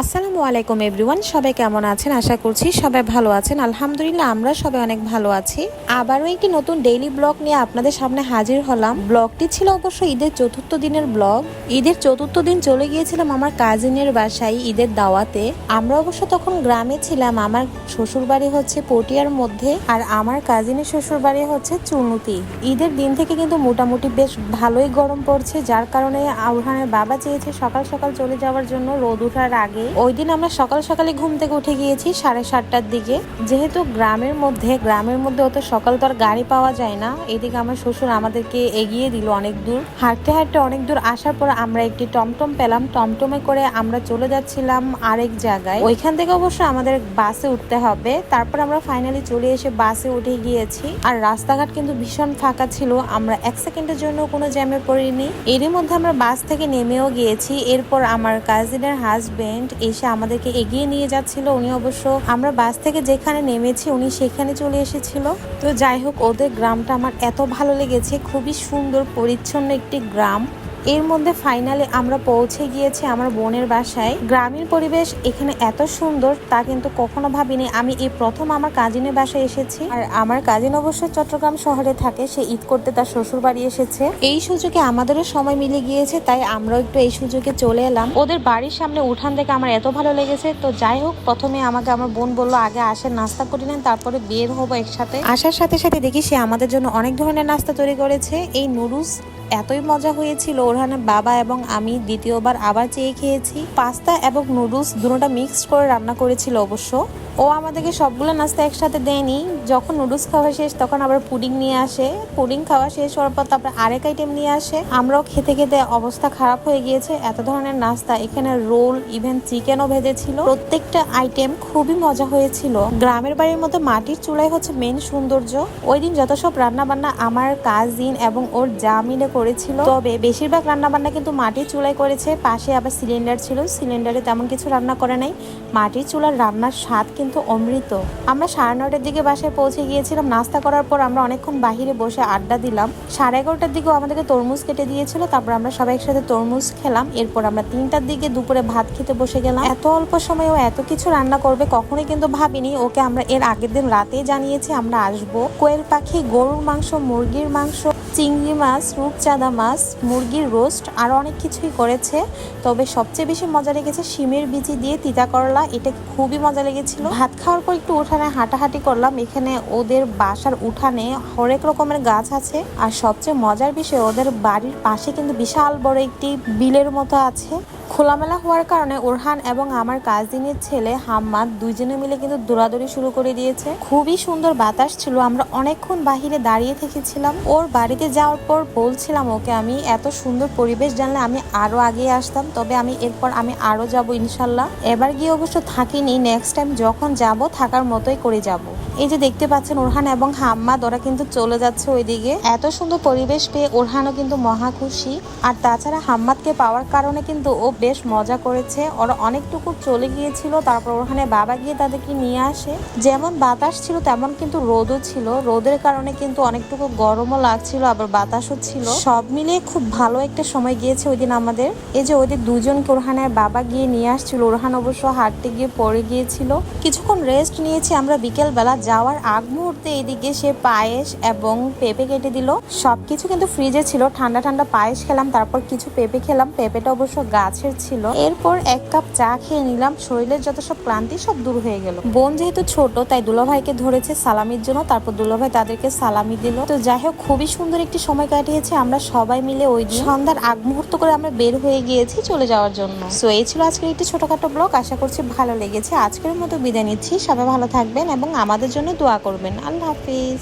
আসসালামু আলাইকুম, এভরিওয়ান। সবাই কেমন আছেন? আশা করছি সবাই ভালো আছেন। আলহামদুলিল্লাহ, আমরা সবাই অনেক ভালো আছি। আবারও একটি নতুন ডেইলি ব্লগ নিয়ে আপনাদের সামনে হাজির হলাম। ব্লগটি ছিল অবশ্য ঈদের চতুর্থ দিনের ব্লগ ঈদের চতুর্থ দিন চলে গিয়েছিলাম আমার কাজিনের বাসায় ঈদের দাওয়াতে। আমরা অবশ্য তখন গ্রামে ছিলাম। আমার শ্বশুর বাড়ি হচ্ছে পটিয়ার মধ্যে আর আমার কাজিনের শ্বশুর বাড়ি হচ্ছে চুনুতি। ঈদের দিন থেকে কিন্তু মোটামুটি বেশ ভালোই গরম পড়ছে। যার কারণে আউরহানের বাবা চেয়েছে সকাল সকাল চলে যাওয়ার জন্য রোদ ওঠার আগে ওই দিন আমরা সকাল সকালে ঘুম থেকে উঠে গিয়েছি সাড়ে সাতটার দিকে। যেহেতু গ্রামের মধ্যে গ্রামের মধ্যে অত সকাল তো আর গাড়ি পাওয়া যায় না, এদিকে আমার শ্বশুর আমাদেরকে এগিয়ে দিল অনেক দূর। হাঁটতে হাঁটতে অনেক দূর আসার পর আমরা একটি টমটম পেলাম। টমটমে করে আমরা চলে যাচ্ছিলাম আরেক জায়গায়। ওইখান থেকে অবশ্য আমাদের বাসে উঠতে হবে। তারপর আমরা ফাইনালি চলে এসে বাসে উঠে গিয়েছি। আর রাস্তাঘাট কিন্তু ভীষণ ফাঁকা ছিল। আমরা এক সেকেন্ডের জন্য কোনো জ্যামে পড়িনি। এরই মধ্যে আমরা বাস থেকে নেমেও গিয়েছি। এরপর আমার কাজিনের হাজবেন্ড এসে আমাদেরকে এগিয়ে নিয়ে যাচ্ছিল। উনি অবশ্য আমরা বাস থেকে যেখানে নেমেছি, উনি সেখানে চলে এসেছিল। তো যাই হোক, ওদের গ্রামটা আমার এত ভালো লেগেছে। খুবই সুন্দর, পরিচ্ছন্ন একটি গ্রাম। এর মধ্যে ফাইনালে আমরা পৌঁছে গিয়েছি আমার বোনের বাসায়। গ্রামীণ পরিবেশ এখানে এত সুন্দর, তা কিন্তু কখনো ভাবিনি। আমি এই প্রথম আমার কাজিনের বাসায় এসেছি। আর আমার কাজিন অবশ্য চট্টগ্রাম শহরে থাকে, সে ঈদ করতে তার শ্বশুর বাড়ি এসেছে। এই সুযোগে আমাদেরও সময় মিলে গিয়েছে, তাই আমরাও একটু এই সুযোগে চলে এলাম। ওদের বাড়ির সামনে উঠান থেকে আমার এত ভালো লেগেছে। তো যাই হোক, প্রথমে আমাকে আমার বোন বলল, আগে আসে, নাস্তা করে নেন, তারপরে বের হব একসাথে। আসার সাথে সাথে দেখি সে আমাদের জন্য অনেক ধরনের নাস্তা তৈরি করেছে। এই নুডলস এতই মজা হয়েছিল ওরহানের বাবা এবং আমি দ্বিতীয়বার আবার চেয়ে খেয়েছি। পাস্তা এবং নুডলস দুটোটা মিক্সড করে রান্না করেছিল অবশ্য। ও আমাদেরকে সবগুলো নাস্তা একসাথে দেয়নি। যখন নুডলস খাওয়া শেষ, তখন আবার পুডিং নিয়ে আসে। পুডিং খাওয়া শেষ হওয়ার পর তারপর আরেক আইটেম নিয়ে আসে। আমরাও খেতে খেতে অবস্থা খারাপ হয়ে গিয়েছে। এত ধরনের নাস্তা, এখানে রোল ইভেন চিকেনও ভেজেছিল। প্রত্যেকটা আইটেম খুবই মজা হয়েছিল। গ্রামের বাড়ির মধ্যে মাটির চুলাই হচ্ছে মেন সৌন্দর্য। ওই দিন যত সব রান্না বান্না আমার কাজিন এবং ওর মিলে করেছিল। তবে বেশিরভাগ রান্না বান্না কিন্তু মাটির চুলায় করেছে, পাশে আবার সিলিন্ডার ছিল। সিলিন্ডারে তেমন কিছু রান্না করে নাই। মাটির চুলার রান্নার স্বাদ কিন্তু অমৃত। আমরা সাড়ে নটার দিকে বাসায় পৌঁছে গিয়েছিলাম। নাস্তা করার পর আমরা অনেকক্ষণ বাহিরে বসে আড্ডা দিলাম। সাড়ে এগারোটার দিকেও আমাদেরকে তরমুজ কেটে দিয়েছিল। তারপর আমরা সবাই একসাথে তরমুজ খেলাম। এরপর আমরা তিনটার দিকে দুপুরে ভাত খেতে বসে গেলাম। এত অল্প সময়ে ও এত কিছু রান্না করবে কখনোই কিন্তু ভাবিনি। ওকে আমরা এর আগের দিন রাতেই জানিয়েছি, আমরা আসব। কোয়েল পাখি, গরুর মাংস, মুরগির মাংস। চিংড়ি মাছ রূপচাঁদা মাছ, মুরগির রোস্ট আরও অনেক কিছুই করেছে। তবে সবচেয়ে বেশি মজা লেগেছে শিমের বিচি দিয়ে তিতা করলা। এটা খুবই মজা লেগেছিল। ভাত খাওয়ার পর একটু উঠানে হাঁটাহাঁটি করলাম। এখানে ওদের বাসার উঠানে হরেক রকমের গাছ আছে। আর সবচেয়ে মজার বিষয়, ওদের বাড়ির পাশে কিন্তু বিশাল বড় একটি বিলের মতো আছে। খোলামেলা হওয়ার কারণে ওরহান এবং আমার কাজিনের ছেলে হাম্মাদ দুইজনে মিলে কিন্তু দৌড়াদৌড়ি শুরু করে দিয়েছে। খুবই সুন্দর বাতাস ছিল, আমরা অনেকক্ষণ বাহিরে দাঁড়িয়ে থেকেছিলাম। ওর বাড়িতে যাওয়ার পর বলছিলাম ওকে, আমি এত সুন্দর পরিবেশ জানলে আমি আরও আগে আসতাম, তবে আমি এরপর আমি আরও যাব ইনশাল্লাহ। এবার গিয়ে অবশ্য থাকিনি নেক্সট টাইম যখন যাব থাকার মতোই করে যাব। এই যে দেখতে পাচ্ছেন ওরহান এবং হাম্মাদ, ওরা কিন্তু চলে যাচ্ছে ওইদিকে। এত সুন্দর পরিবেশ পেয়ে ওরহানও কিন্তু মহা খুশি। আর তাছাড়া হাম্মাদকে পাওয়ার কারণে কিন্তু ও বেশ মজা করেছে। ওরা অনেকটুকু চলে গিয়েছিল, তারপর ওখানে বাবা গিয়ে তাদেরকে নিয়ে আসে। যেমন বাতাস ছিল, তেমন কিন্তু রোদও ছিল। রোদের কারণে কিন্তু অনেকটুকু গরমও লাগছিল, আবার বাতাসও ছিল। সব মিলিয়ে খুব ভালো একটা সময় গিয়েছে ওই দিন আমাদের। এই যে ওদের দুজনকে ওরহানের বাবা গিয়ে নিয়ে আসছিল, ওরহান অবশ্য হাঁটতে গিয়ে পড়ে গিয়েছিল। কিছুক্ষণ রেস্ট নিয়েছি আমরা বিকেল বেলা যাওয়ার আগ মুহূর্তে এদিকে সে পায়েস এবং পেঁপে কেটে দিল। সবকিছু কিন্তু ফ্রিজে ছিল। ঠান্ডা ঠান্ডা পায়েস খেলাম, তারপর কিছু পেঁপে খেলাম। পেঁপেটা অবশ্য গাছের ছিল। এরপর এক কাপ চা খেয়ে নিলাম। শরীরের যত সব ক্লান্তি সব দূর হয়ে গেল। বোন যেহেতু ছোট, তাই দুলাভাইকে ধরেছে সালামির জন্য। তারপর দুলাভাই তাদেরকে সালামি দিল। তো যাই হোক, খুবই সুন্দর একটি সময় কাটিয়েছে। আমরা সবাই মিলে ওই সন্ধ্যার আগ মুহূর্ত করে আমরা বের হয়ে গিয়েছি চলে যাওয়ার জন্য। সো এই ছিল আজকের একটি ছোটখাটো ব্লগ। আশা করছি ভালো লেগেছে। আজকের মতো বিদায় নিচ্ছি। সবাই ভালো থাকবেন এবং আমাদের জন্য দোয়া করবেন। আল্লাহ হাফিজ।